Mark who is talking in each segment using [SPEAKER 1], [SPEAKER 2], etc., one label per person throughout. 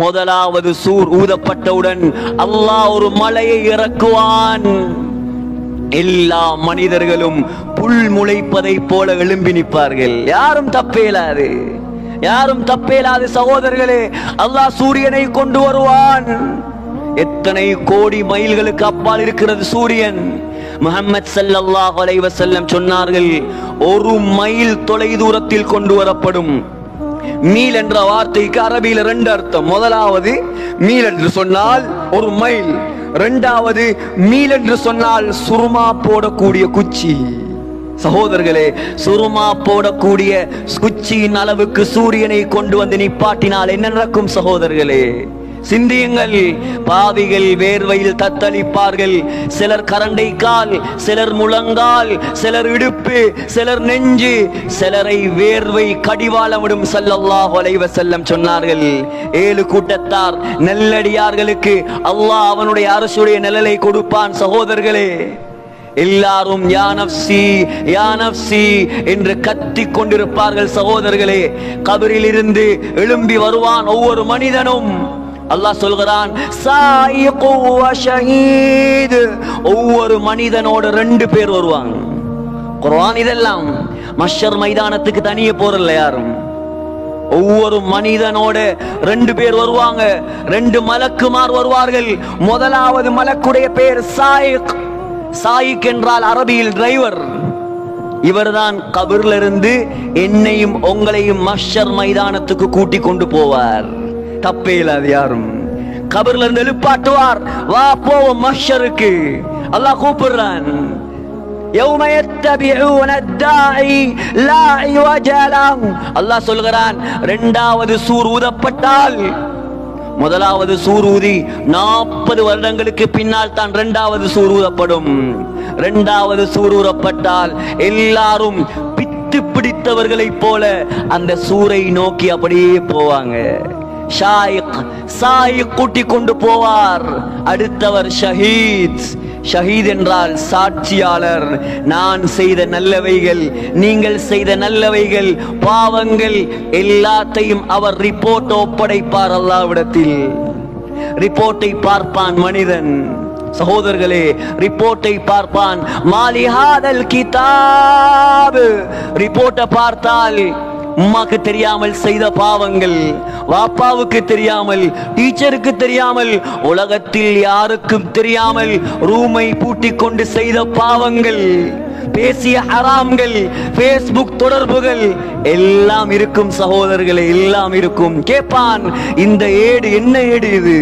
[SPEAKER 1] முதலாவது சூர் ஊதப்பட்டவுடன் அல்லாஹ் ஒரு மலையை இறக்குவான். எல்லா மனிதர்களும் புல் முளைப்பதை போல எழும்பி நிற்பார்கள். யாரும் தப்பேலாது. யாரும் தப்பேலாது சகோதரர்களே அல்லாஹ் சூரியனை கொண்டு வருவான். எத்தனை கோடி மைல்களுக்கு அப்பால் இருக்கிறது சூரியன். முஹம்மது சல்லாஹ் அலைஹி சொன்னார்கள் ஒரு மைல் தொலை தூரத்தில் கொண்டு வரப்படும். மீல் என்ற வார்த்தைக்கு அரபியில ரெண்டு அர்த்தம். முதலாவது மீல் என்று சொன்னால் ஒரு மைல் ரெண்டாவது மீல் என்று சொன்னால் சுருமா போடக்கூடிய குச்சி. சகோதரர்களே சுருமா போடக்கூடிய குச்சியின் அளவுக்கு சூரியனை கொண்டு வந்து நிப்பாட்டினால் என்ன நடக்கும் சகோதரர்களே? சிந்தியுங்கள். பாவிகள் வேர்வையில் தத்தளிப்பார்கள். சிலர் கரண்டை கால் சிலர் முழங்கால் சிலர் இடுப்பு சிலர் நெஞ்சு. சிலரை வேர்வை கடிவாளமிடும் ஸல்லல்லாஹு வலைவ செல்லம் சொன்னார்கள். ஏழு கூட்டத்தார் நெல்லடியார்களுக்கு அல்லாஹ் அவனுடைய அரசுடைய நிழலை கொடுப்பான் சகோதரர்களே. எல்லாரும் யானப்சி யானப்சி என்று கத்திக் கொண்டிருப்பார்கள் சகோதரர்களே. கபரில் இருந்து எழும்பி வருவான் ஒவ்வொரு மனிதனும். அல்லாஹ் சொல்கிறான் ஒவ்வொரு மனிதனோட ரெண்டு பேர் வருவாங்க. குர்ஆன் இதெல்லாம் மஷர் மைதானத்துக்கு தனியே போறல யாரும். ஒவ்வொரு மனிதனோட ரெண்டு பேர் வருவாங்க. ரெண்டு மலக்குமார் வருவார்கள். முதலாவது மலக்குடைய பேர் சாயிக். சாயிக் என்றால் அரபியில் டிரைவர். இவர்தான் கபர்ல இருந்து என்னையும் உங்களையும் மஷர் மைதானத்துக்கு கூட்டி கொண்டு போவார். தப்பே இல்லாது யாரும் கபர்ல இருந்து எழுப்பாட்டுவார் வா போவோம் மஷருக்கு அல்லாஹ் கூப்பிடுறான் يوم يتبعون الداعي لا عوج له அல்லாஹ் சொல்கிறான் இரண்டாவது சூர் ஊதப்பட்டால் முதலாவது சூர் ஊதி நாற்பது வருடங்களுக்கு பின்னால் தான் இரண்டாவது சூர் ஊதப்படும் இரண்டாவது சூர் ஊதப்பட்டால் எல்லாரும் பித்து பிடித்தவர்களைப் போல அந்த சூரை நோக்கி அப்படியே போவாங்க ஷாயிக் சாயிக் கூட்டி கொண்டு போவார். அடுத்தவர் ஷஹீத். ஷஹீத் என்றால் சாட்சியாளர். நான் செய்த நல்லவைகள் நீங்கள் செய்த நல்லவைகள் பாவங்கள் எல்லாத்தையும் அவர் ரிப்போர்ட் ஒப்படைப்பார் அல்லாவிடத்தில். ரிப்போர்ட்டை பார்ப்பான் மனிதன். சகோதரர்களே ரிப்போர்ட்டை பார்ப்பான். மாலிஹாதல் கிதாப். ரிப்போர்ட்டை பார்த்தால் உம்மாக்கு தெரியாமல் செய்த பாவங்கள் வாப்பாவுக்கு தெரியாமல் டீச்சருக்கு தெரியாமல் உலகத்தில் யாருக்கும் தெரியாமல் ரூமை பூட்டிக் கொண்டு செய்த பாவங்கள். பேசிய ஹராம்கள் பேஸ்புக் தொடர்புகள் எல்லாம் இருக்கும் சகோதரர்களே எல்லாம் இருக்கும். கேட்பான் இந்த ஏடு என்ன ஏடு இது?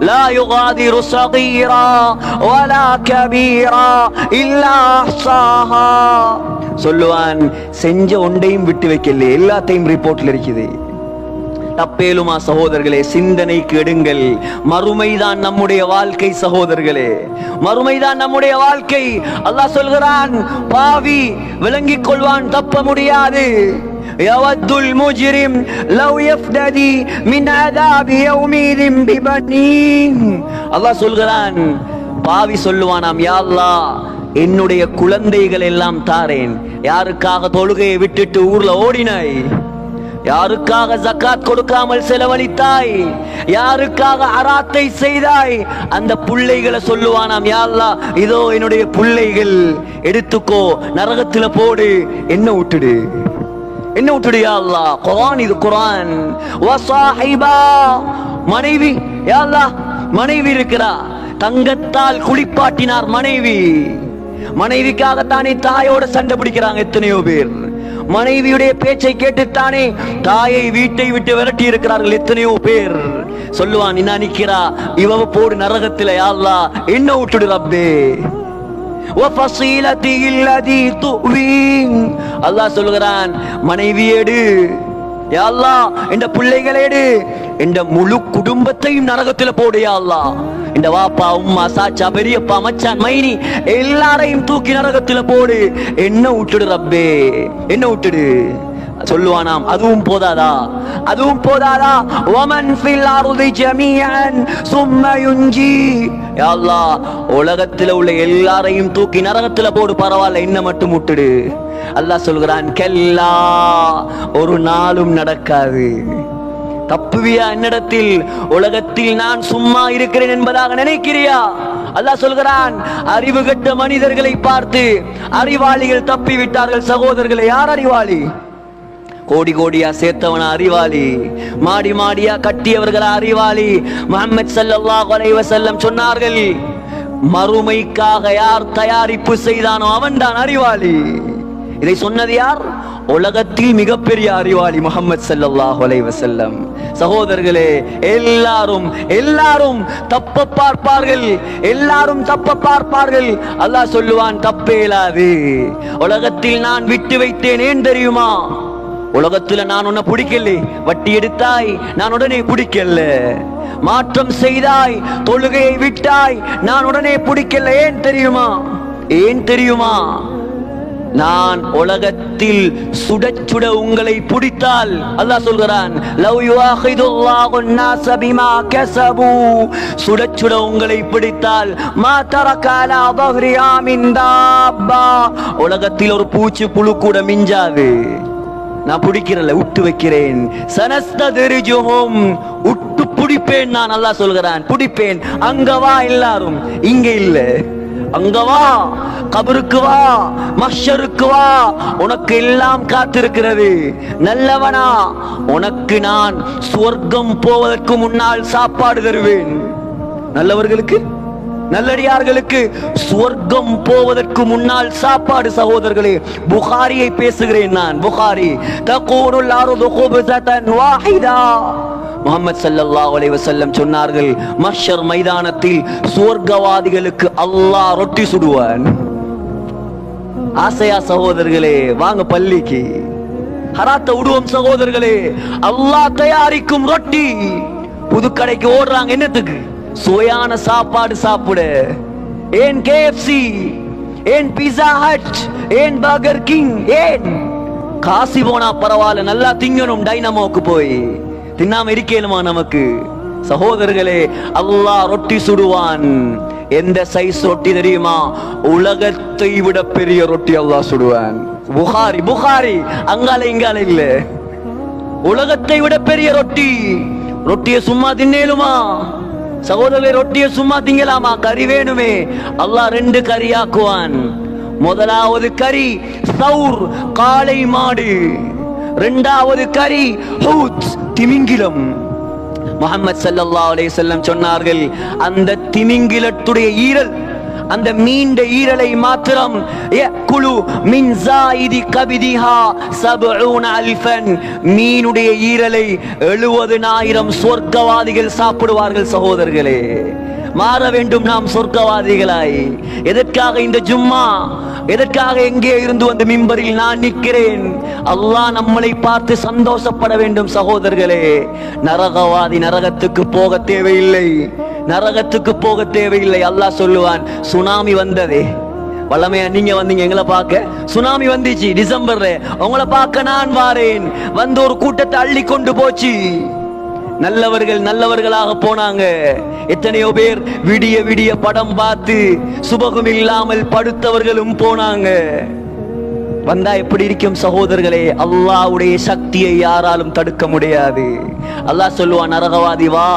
[SPEAKER 1] லா யுகாதிரு சகீரா வலா கபீரா இல்லா சாஹா சொல்லுவான் செஞ்ச ஒன்றையும் விட்டு வைக்கல எல்லாத்தையும் ரிப்போர்ட்ல இருக்குது. தப்பேலுமா சகோதரர்களே சிந்தனைக்கு எடுங்கள் மறுமைதான் நம்முடைய வாழ்க்கை சகோதரர்களே மறுமைதான் நம்முடைய வாழ்க்கை அல்லாஹ் சொல்கிறான் பாவி விளங்கிக் கொள்வான் தப்ப முடியாது يود المجرم لو يفتدي من عذاب يومئذ ببنيه அல்லாஹ் சொல்கிறான் பாவி சொல்லுவானாம் யா அல்லாஹ் என்னுடைய குழந்தைகள் எல்லாம் தாரேன் யாருக்காக தொழுகையை விட்டுட்டு ஊர்ல ஓடினாய் யாருக்காக ஜக்காத் கொடுக்காமல் செலவழித்தாய்? யாருக்காக அராத்தை செய்தாய்? அந்த புள்ளைகளை சொல்லுவானாம் யா இதோ என்னுடைய புள்ளைகள் எடுத்துக்கோ நரகத்துல போடு என்ன விட்டுடு என்ன விட்டுடு யா குரான் இது குரான் மனைவி. யா மனைவி இருக்கிறா. தங்கத்தால் குளிப்பாட்டினார் மனைவி. மனைவிக்காகத்தானே தாயோட சண்டை பிடிக்கிறாங்க எத்தனையோ பேர். மனைவியுடைய பேச்சை கேட்டுத்தானே தாயை வீட்டை விட்டு விரட்டி இருக்கிறார்கள் எத்தனையோ பேர். சொல்லுவான் என்ன நிக்கிறா? இவ போடு நரகத்தில் யாழ்லா என்ன விட்டுடு ரப்பே? அல்லாஹ் சொல்லுகிறான் மனைவியேடு யாழ்லா என்ற பிள்ளைகளேடு இந்த முழு குடும்பத்தையும் நரகத்துல போடு யா இந்த வாப்பா உம்மா சாச்சா பெரியப்பா மச்சான் மைனி எல்லாரையும் தூக்கி நரகத்துல போடு. என்ன விட்டுடு ரப்பே? என்ன விட்டுடு? சொல்லுவானாம் அதுவும் போதாதா? அதுவும் போதாதா? ஒமன் ஃபில் அர்தி ஜமீஅன் சும்ம யுஞ்சி. யா அல்லாஹ் உலகத்துல உள்ள எல்லாரையும் தூக்கி நரகத்துல போடு பரவாயில்ல என்ன மட்டும் விட்டுடு. அல்லாஹ் சொல்கிறான் கெல்லா ஒரு நாளும் நடக்காது. தப்புவியா என்னிடத்தில்? உலகத்தில் நான் சும்மா இருக்கிறேன் என்பதாக நினைக்கிறியா? அல்லாஹ் சொல்கிறான் அறிவு கெட்ட மனிதர்களை பார்த்து அறிவாளிகள் தப்பி விட்டார்கள் சகோதரர்களை யார் அறிவாளி? கோடி கோடியா சேர்த்தவன அறிவாளி? மாடி மாடியா கட்டியவர்கள் அறிவாளி? முகமது ஸல்லல்லாஹு அலைஹி சொன்னார்கள் மறுமைக்காக யார் தயாரிப்பு செய்தானோ அவன்தான் அறிவாளி. இதை சொன்னது யார்? உலகத்தில் மிகப்பெரிய அறிவாளி முகமது ஸல்லல்லாஹு அலைஹி சகோதரர்களே எல்லாரும் எல்லாரும் தப்ப பார்ப்பார்கள். எல்லாரும் தப்ப பார்ப்பார்கள். அல்லாஹ் சொல்லுவான் தப்பே இயலாது உலகத்தில் நான் விட்டு வைத்தேன். ஏன் தெரியுமா? உலகத்துல நான் உன்னை பிடிக்கல. வட்டி எடுத்தாய். நான் உடனே பிடிக்கல. மாற்றம் செய்தாய். தொழுகையை விட்டாய். நான் உடனே பிடிக்கல. ஏன் தெரியுமா? ஏன் தெரியுமா? நான் உலகத்தில் சுட சுட உங்களை பிடித்தால் அல்லாஹ் சொல்கிறான் லவ் யுஆஹிதுல்லாஹு الناس بما كسبوا சுட சுட உங்களை பிடித்தால் மா தரக அலா ظهرها من دابة உலகத்தில் ஒரு பூச்சி புழு கூட மிஞ்சாது நான் பிடிக்கிறல விட்டு வைக்கிறேன் சனஸ்தரிஜுஹும் உட்டு பிடிப்பேன் நான் அல்லாஹ் சொல்கிறான் பிடிப்பேன் அங்க வா எல்லாரும் இங்க இல்ல அங்க வா கபருக்கு வா மஷருக்கு வா. உனக்கு எல்லாம் காத்திருக்கிறது. நல்லவனா உனக்கு நான் சுவர்க்கம் போவதற்கு முன்னால் சாப்பாடு தருவேன். நல்லவர்களுக்கு நல்லடியார்களுக்கு சுவர்க்கம் போவதற்கு முன்னால் சாப்பாடு சகோதரர்களே. புகாரியை பேசுகிறேன் நான் புகாரி. தகூருல் அர்து குப்ஸதன் வாஹிதா. முகமது ஸல்லல்லாஹு அலைஹி சொன்னார்கள் மஷர் மைதானத்தில் சுவர்க்கவாதிகளுக்கு அல்லாஹ் ரொட்டி சுடுவான். ஆசையா சகோதரர்களே வாங்க பள்ளிக்கு. ஹராத்த விடுவோம் சகோதரர்களே அல்லாஹ் தயாரிக்கும் ரொட்டி. புதுக்கடைக்கு ஓடுறாங்க என்னத்துக்கு? சுவையான சாப்பாடு சாப்பிட. ஏன் கேஎஃப்சி ஏன் பீஸா ஹட் ஏன் பர்கர் கிங் ஏன்? காசி போனா பரவாயில்ல நல்லா திங்கணும் டைனமோக்கு போய். தின்னாம இருக்கேனுமா நமக்கு? சகோதரர்களே அல்லாஹ் ரொட்டி சுடுவான். எந்த சைஸ் ரொட்டி தெரியுமா? உலகத்தை விட பெரிய ரொட்டி அல்லாஹ் சுடுவான். புகாரி புகாரி. அங்கால இங்கால இல்ல. உலகத்தை விட பெரிய ரொட்டி. ரொட்டியை சும்மா தின்னேலுமா? சகோதரர்களே ரொட்டியை சும்மா திங்கலாமா? கறி வேணுமே. அல்லாஹ் ரெண்டு கறியாக்குவான் முதலாவது கறி சவுர் காளை மாடு. இரண்டாவது கறி ஹூத். திமிங்கிலம். முகமது சல்லா அலே செல்லம் சொன்னார்கள் அந்த திமிங்கிலத்துடைய ஈரல் அந்த மீண்ட ஈரலை மாத்திரம் குழு மின் ஜாயிதி கபிதிஹா சபூன அல்ஃபன். மீனுடைய ஈரலை எழுபதுனாயிரம் சொர்க்கவாதிகள் சாப்பிடுவார்கள் சகோதரர்களே. மாற வேண்டும் நாம் சொர்க்கவாதிகளாய். எதற்காக இந்த ஜும்மா? எதற்காக எங்கே இருந்து வந்து மிம்பரில் நான் நிற்கிறேன்? அல்லாஹ் நம்மளை பார்த்து சந்தோஷப்பட வேண்டும் சகோதரர்களே. நரகவாதி நரகத்துக்கு போக தேவையில்லை. நரகத்துக்கு போக தேவையில்லை அல்லாஹ் சொல்லுவான். சுனாமி வந்ததே. வல்லமையா நீங்க வந்தீங்க எங்களை பார்க்க. சுனாமி வந்துச்சு டிசம்பர்ல. உங்களை பார்க்க நான் வாரேன். வந்து ஒரு கூட்டத்தை அள்ளி கொண்டு போச்சு. நல்லவர்கள் நல்லவர்களாக போனாங்க. எத்தனையோ பேர் விடிய விடிய படம் பார்த்து சுபகம் இல்லாமல் படுத்தவர்களும் போனாங்க. வந்தா எப்படி இருக்கும் சகோதரர்களே? அல்லாவுடைய சக்தியை யாராலும் தடுக்க முடியாது. அல்லாஹ் சொல்லுவான் நரகவாதி வா.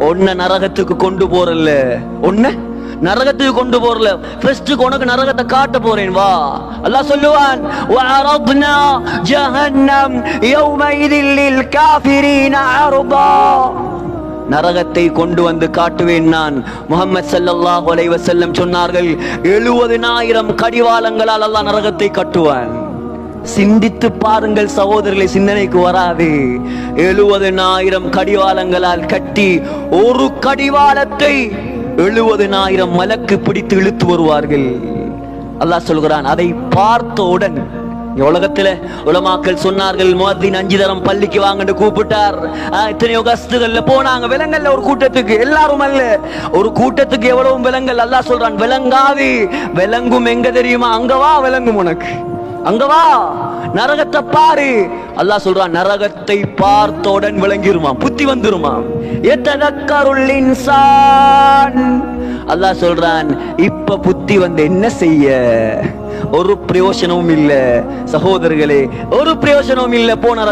[SPEAKER 1] ஒன்ன நரகத்துக்கு கொண்டு போறல்ல. உன்னை நரகத்துக்கு கொண்டு போறல. ஃபர்ஸ்ட் உனக்கு நரகத்தை காட்ட போறேன் வா. அல்லாஹ் சொல்லுவான் வஅரத்னா ஜஹன்னம் யௌமைதில் லில் அர்பா. நரகத்தை கொண்டு வந்து காட்டுவேன் நான். முகமது சல்லல்லாஹு அலைஹி செல்லம் சொன்னார்கள் எழுபதினாயிரம் கடிவாளங்களால் அல்லாஹ் நரகத்தை கட்டுவான். சிந்தித்து பாருங்கள் சகோதரர்களை சிந்தனைக்கு வராது. எழுபதினாயிரம் கடிவாளங்களால் கட்டி ஒரு கடிவாளத்தை எழுபதினாயிரம் மலக்கு பிடித்து இழுத்து வருவார்கள். அல்லாஹ் சொல்கிறான் அதை பார்த்தவுடன் உலகத்துல உலமாக்கள் சொன்னார்கள் முஅத்தின் அஞ்சு தரம் பள்ளிக்கு வாங்கன்னு கூப்பிட்டார். ஆஹ், எத்தனையோ கஸ்துகள்ல போனாங்க. விலங்கல்ல ஒரு கூட்டத்துக்கு. எல்லாரும் அல்ல. ஒரு கூட்டத்துக்கு எவ்வளவு விலங்கல்? அல்லாஹ் சொல்றான் விளங்காது விளங்கும் எங்க தெரியுமா? அங்க வா உனக்கு. அங்க வா நரகத்தை பாரு. அல்லாஹ் சொல்றான் நரகத்தை பார்த்தவுடன் விளங்கிருமாம் புத்தி வந்துருமாம். எத்ததக்கருள் இன்சான்? அல்லாஹ் சொல்றான் இப்ப புத்தி வந்து என்ன செய்ய? ஒரு பிரயோஜனமும் இல்ல. சகோதரர்களே ஒரு பிரயோஜனமும் இல்ல போன